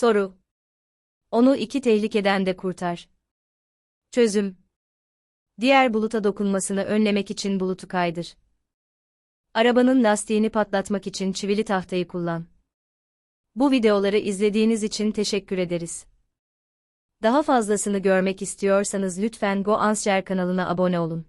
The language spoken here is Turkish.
Soru. Onu iki tehlikeden de kurtar. Çözüm. Diğer buluta dokunmasını önlemek için bulutu kaydır. Arabanın lastiğini patlatmak için çivili tahtayı kullan. Bu videoları izlediğiniz için teşekkür ederiz. Daha fazlasını görmek istiyorsanız lütfen GoAnsher kanalına abone olun.